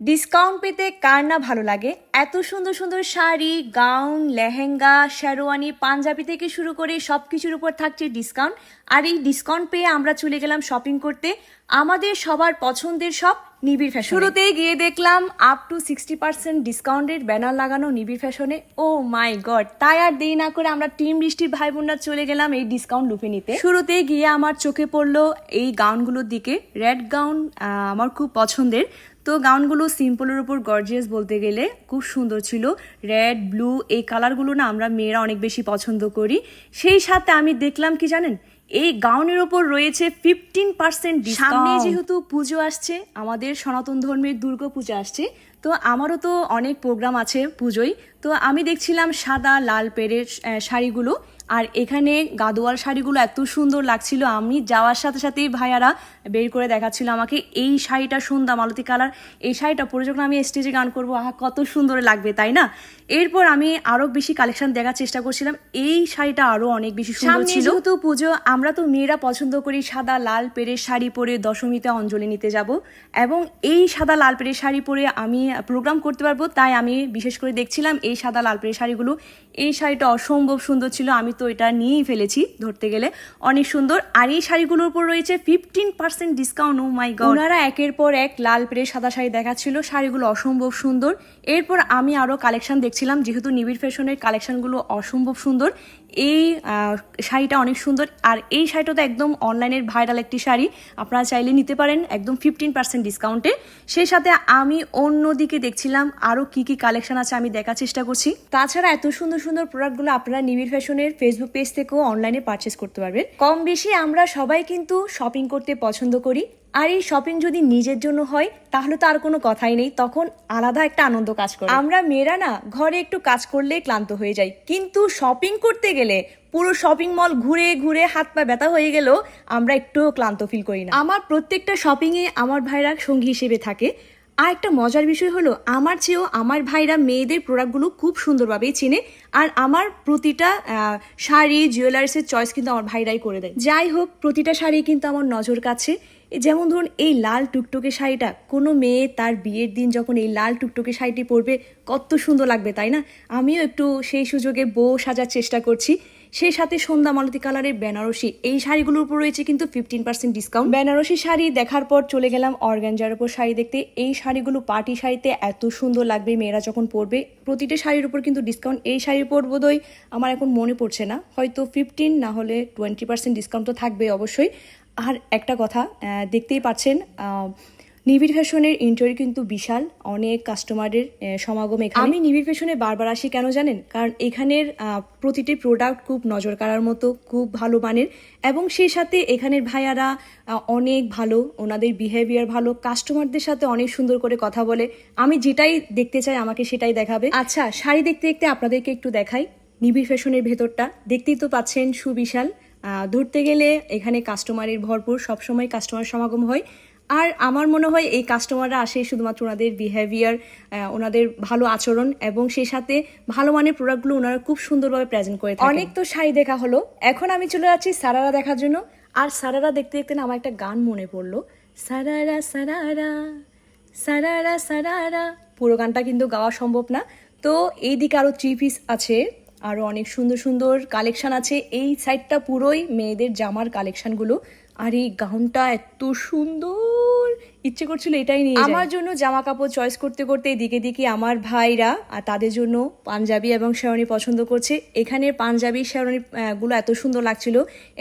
Discount পেতে কার না ভালো লাগে? এত সুন্দর সুন্দর শাড়ি, গাউন, লেহেঙ্গা, শেরওয়ানি, পাঞ্জাবি থেকে শুরু করে সব কিছুর উপর থাকছে ডিসকাউন্ট আর এই ডিসকাউন্ট পেয়ে আমরা চলে গেলাম শপিং করতে। আমাদের সবার পছন্দের সব নিবিড় ফ্যাশন শুরুতেই গিয়ে দেখলাম আপ টু সিক্সটি পার্সেন্ট ডিসকাউন্টের ব্যানার লাগানো নিবিড় ফ্যাশনে ও মাই গড তাই আর দেরি না করে আমরা টিম বৃষ্টির ভাই বোনরা চলে গেলাম এই ডিসকাউন্ট লুপে নিতে। শুরুতেই গিয়ে আমার চোখে পড়ল এই গাউনগুলোর দিকে। রেড গাউন আমার খুব পছন্দের। তো গাউনগুলো সিম্পলের উপর গর্জিয়াস বলতে গেলে খুব সুন্দর ছিল। রেড ব্লু এই কালারগুলো না আমরা মেয়েরা অনেক বেশি পছন্দ করি। সেই সাথে আমি দেখলাম কি জানেন? এই গাউনের ওপর রয়েছে ফিফটিন পার্সেন্ট সামনে যেহেতু পুজো আসছে আমাদের সনাতন ধর্মের দুর্গা পূজা আসছে তো আমারও তো অনেক প্রোগ্রাম আছে পুজোয়। তো আমি দেখছিলাম সাদা লাল আহ, শাড়িগুলো। আর এখানে গাদোয়াল শাড়িগুলো এত সুন্দর লাগছিল। আমি যাওয়ার সাথে সাথেই ভাইয়ারা বের করে দেখাচ্ছিল আমাকে এই শাড়িটা সুন্দর মালতী কালার। এই শাড়িটা পরে যখন আমি স্টেজে গান করব আহা কত সুন্দর লাগবে তাই না? এরপর আমি আরও বেশি কালেকশন দেখার চেষ্টা করছিলাম। এই শাড়িটা আরও অনেক বেশি সুন্দর ছিল। তো পুজো আমরা তো মেয়েরা পছন্দ করি সাদা লাল পেরের শাড়ি পরে দশমীতে অঞ্জলি নিতে যাব। এবং এই সাদা লাল পেরের শাড়ি পরে আমি প্রোগ্রাম করতে পারব তাই আমি বিশেষ করে দেখছিলাম এই সাদা লাল পেরের শাড়িগুলো। এই শাড়িটা অসম্ভব সুন্দর ছিল। আমি তো এটা নিয়েই ফেলেছি ধরতে গেলে। অনেক সুন্দর। আর এই শাড়িগুলোর উপর রয়েছে fifteen percent discount oh my god ওনারা একের পর এক লাল পেরে, সাদা শাড়ি দেখাচ্ছিল। শাড়িগুলো অসম্ভব সুন্দর। এরপর আমি আরও কালেকশন দেখছিলাম, যেহেতু নিবিড় ফ্যাশনের কালেকশনগুলো অসম্ভব সুন্দর। এই শাড়িটা অনেক সুন্দর। আর এই শাড়িটা তো একদম অনলাইনের ভাইরাল একটি শাড়ি। আপনারা চাইলে নিতে পারেন, একদম ফিফটিন পার্সেন্ট ডিসকাউন্টে সেই সাথে আমি অন্যদিকে দেখছিলাম আরও কি কি কালেকশন আছে আমি দেখার চেষ্টা করছি। তাছাড়া এত সুন্দর সুন্দর প্রোডাক্টগুলো আপনারা নিবিড় ফ্যাশনের ফেসবুক পেজ থেকেও অনলাইনে পারচেস করতে পারবেন। কম বেশি আমরা সবাই কিন্তু শপিং করতে পছন্দ করি। আর এই শপিং যদি নিজের জন্য হয়, তাহলে তো আর কোনো কথাই নেই। তখন আলাদা একটা আনন্দ কাজ করে। আমরা মেয়েরা না, ঘরে একটু কাজ করলে ক্লান্ত হয়ে যাই। কিন্তু শপিং করতে গেলে, পুরো শপিং মল ঘুরে ঘুরে হাত পা ব্যথা হয়ে গেলেও আমরা একটু ক্লান্ত ফিল করি না। আমার প্রত্যেকটা শপিংয়ে আমার ভাইরা সঙ্গী হিসেবে থাকে। আর একটা মজার বিষয় হলো, আমার চেয়েও আমার ভাইরা মেয়েদের প্রোডাক্টগুলো খুব সুন্দরভাবেই চিনে আর আমার প্রতিটা শাড়ি জুয়েলার্সের চয়েস কিন্তু আমার ভাইরাই করে দেয়। যাই হোক, প্রতিটা শাড়ি কিন্তু আমার নজর কাছে। যেমন ধরুন, এই লাল টুকটুকে শাড়িটা, কোনো মেয়ে তার বিয়ের দিন যখন এই লাল টুকটুকে শাড়িটি পরবে, কত সুন্দর লাগবে, তাই না? আমিও একটু সেই সুযোগে বউ সাজার চেষ্টা করছি। সেই সাথে সন্ধ্যা মালতী কালারের বেনারসি। এই শাড়িগুলোর উপর রয়েছে কিন্তু fifteen percent discount Benarasi sari দেখার পর চলে গেলাম অর্গানজার উপর শাড়ি দেখতে। এই শাড়িগুলো পার্টি শাড়িতে এত সুন্দর লাগবে মেয়েরা যখন পরবে। প্রতিটা শাড়ির উপর কিন্তু ডিসকাউন্ট এই শাড়ির উপর বোধহয় আমার এখন মনে পড়ছে না। হয়তো ফিফটিন না হলে টোয়েন্টি পার্সেন্ট ডিসকাউন্ট তো থাকবে অবশ্যই। আর একটা কথা দেখতেই পাচ্ছেন নিবিড় ফ্যাশনের ইন্টারভিউ কিন্তু বিশাল। অনেক কাস্টমারের সমাগম এখানে। আমি নিবিড় ফ্যাশনে বারবার আসি কেন জানেন? কারণ এখানের প্রতিটি প্রোডাক্ট খুব নজর কাড়ার মতো, খুব ভালো মানের। এবং সেই সাথে এখানের ভাইয়ারা অনেক ভালো, ওনাদের বিহেভিয়ার ভালো। কাস্টমারদের সাথে অনেক সুন্দর করে কথা বলে। আমি যেটাই দেখতে চাই, আমাকে সেটাই দেখাবে। আচ্ছা শাড়ি দেখতে দেখতে আপনাদেরকে একটু দেখাই নিবিড় ফ্যাশনের ভেতরটা। দেখতেই তো পাচ্ছেন সুবিশাল। ধরতে গেলে এখানে কাস্টমারের ভরপুর। সবসময় কাস্টমার সমাগম হয়। আর আমার মনে হয় এই কাস্টমাররা আসে শুধুমাত্র ওনাদের বিহেভিয়ার ওনাদের ভালো আচরণ এবং সেই সাথে ভালো মানের প্রোডাক্টগুলো ওনারা খুব সুন্দরভাবে প্রেজেন্ট করে অনেক তো শাড়ি দেখা হলো। এখন আমি চলে যাচ্ছি সারারা দেখার জন্য। আর সারারা দেখতে দেখতে না আমার একটা গান মনে পড়ল। সারারা সারারা সারারা সারারা। পুরো গানটা কিন্তু গাওয়া সম্ভব না। তো এই দিকে আরও থ্রি পিস আছে। আরও অনেক সুন্দর সুন্দর কালেকশান আছে। এই সাইডটা পুরোই মেয়েদের জামার কালেকশনগুলো আর এই গাউনটা এত সুন্দর। ইচ্ছে করছিল এটাই নিয়ে আমার জন্য জামা কাপড় চয়েস করতে করতে এদিকে দিকে আমার ভাইরা আর তাদের জন্য পাঞ্জাবি এবং শেরওয়ানি পছন্দ করছে। এখানের পাঞ্জাবি শেরওয়ানি গুলো এত সুন্দর লাগছিল।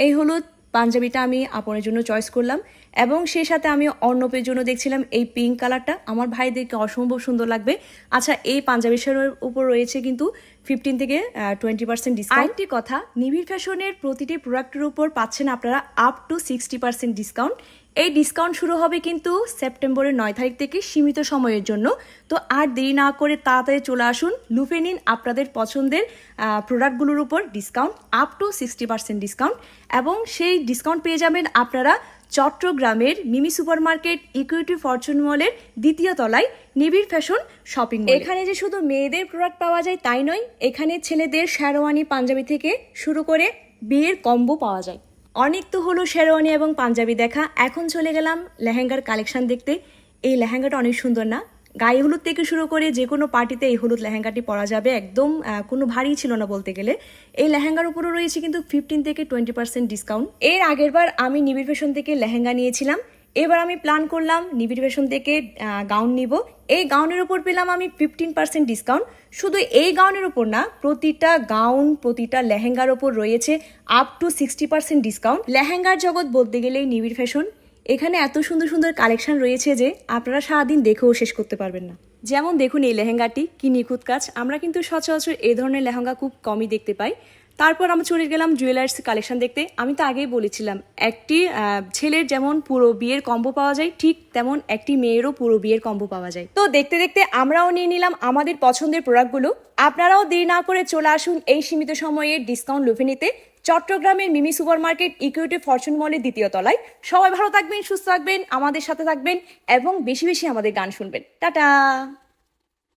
এই হলো পাঞ্জাবিটা আমি আপনের জন্য চয়েস করলাম এবং সেই সাথে আমি অর্ণবের জন্য দেখছিলাম এই পিঙ্ক কালারটা আমার ভাইদেরকে অসম্ভব সুন্দর লাগবে। আচ্ছা এই পাঞ্জাবি শাড়ির উপর রয়েছে কিন্তু ফিফটিন থেকে টোয়েন্টি পার্সেন্ট ডিসকাউন্ট আরেকটি কথা, নিবিড় ফ্যাশনের প্রতিটি প্রোডাক্টের উপর পাচ্ছেন আপনারা up to sixty percent discount এই ডিসকাউন্ট শুরু হবে কিন্তু সেপ্টেম্বরের নয় তারিখ থেকে সীমিত সময়ের জন্য। তো আর দেরি না করে তাড়াতাড়ি চলে আসুন লুফে নিন আপনাদের পছন্দের প্রোডাক্টগুলোর উপর discount up to sixty percent discount এবং সেই ডিসকাউন্ট পেয়ে যাবেন আপনারা চট্টগ্রামের Mimi super market equity fortune মলের দ্বিতীয় তলায় নিবিড় ফ্যাশন শপিং এখানে যে শুধু মেয়েদের প্রোডাক্ট পাওয়া যায় তাই নয়, এখানে ছেলেদের শেরওয়ানি পাঞ্জাবি থেকে শুরু করে বিয়ের কম্বো পাওয়া যায়। অনেক তো হলো শেরওয়ানি এবং পাঞ্জাবি দেখা। এখন চলে গেলাম লেহেঙ্গার কালেকশন দেখতে। এই লেহেঙ্গাটা অনেক সুন্দর না? গায়ে হলুদ থেকে শুরু করে যে কোনো পার্টিতে এই হলুদ লেহেঙ্গাটি পরা যাবে, একদম কোনো ভারী ছিল না বলতে গেলে। এই লেহেঙ্গার উপরও রয়েছে কিন্তু ফিফটিন থেকে টোয়েন্টি পার্সেন্ট ডিসকাউন্ট এর আগের বার আমি নিবিড় ফ্যাশন থেকে লেহেঙ্গা নিয়েছিলাম। এবার আমি প্ল্যান করলাম নিবিড় ফ্যাশন থেকে গাউন নিব। এই গাউনের উপর পেলাম আমি ফিফটিন পার্সেন্ট ডিসকাউন্ট শুধু এই গাউনের উপর না, প্রতিটা গাউন, প্রতিটা লেহেঙ্গার ওপর রয়েছে up to sixty percent discount লেহেঙ্গার জগৎ বলতে গেলেই নিবিড় ফ্যাশন। এখানে এত সুন্দর সুন্দর কালেকশন রয়েছে যে আপনারা সারাদিন দেখেও শেষ করতে পারবেন না। যেমন দেখুন এই লেহেঙ্গাটি, কি নিখুঁত কাজ। আমরা কিন্তু সচরাচর এই ধরনের লেহেঙ্গা খুব কমই দেখতে পাই। তারপর আমরা চলে গেলাম জুয়েলার্স কালেকশন দেখতে। আমি তো আগেই বলেছিলাম, একটি ছেলের যেমন পুরো বিয়ের কম্বো পাওয়া যায়, ঠিক তেমন একটি মেয়েরও পুরো বিয়ের কম্বো পাওয়া যায়। তো দেখতে দেখতে আমরাও নিয়ে নিলাম আমাদের পছন্দের প্রোডাক্টগুলো আপনারাও দেরি না করে চলে আসুন এই সীমিত সময়ে ডিসকাউন্ট লুফে নিতে চট্টগ্রামের Mimi super market equity fortune মলের দ্বিতীয় তলায়। সবাই ভালো থাকবেন, সুস্থ থাকবেন, আমাদের সাথে থাকবেন এবং বেশি বেশি আমাদের গান শুনবেন। টাটা!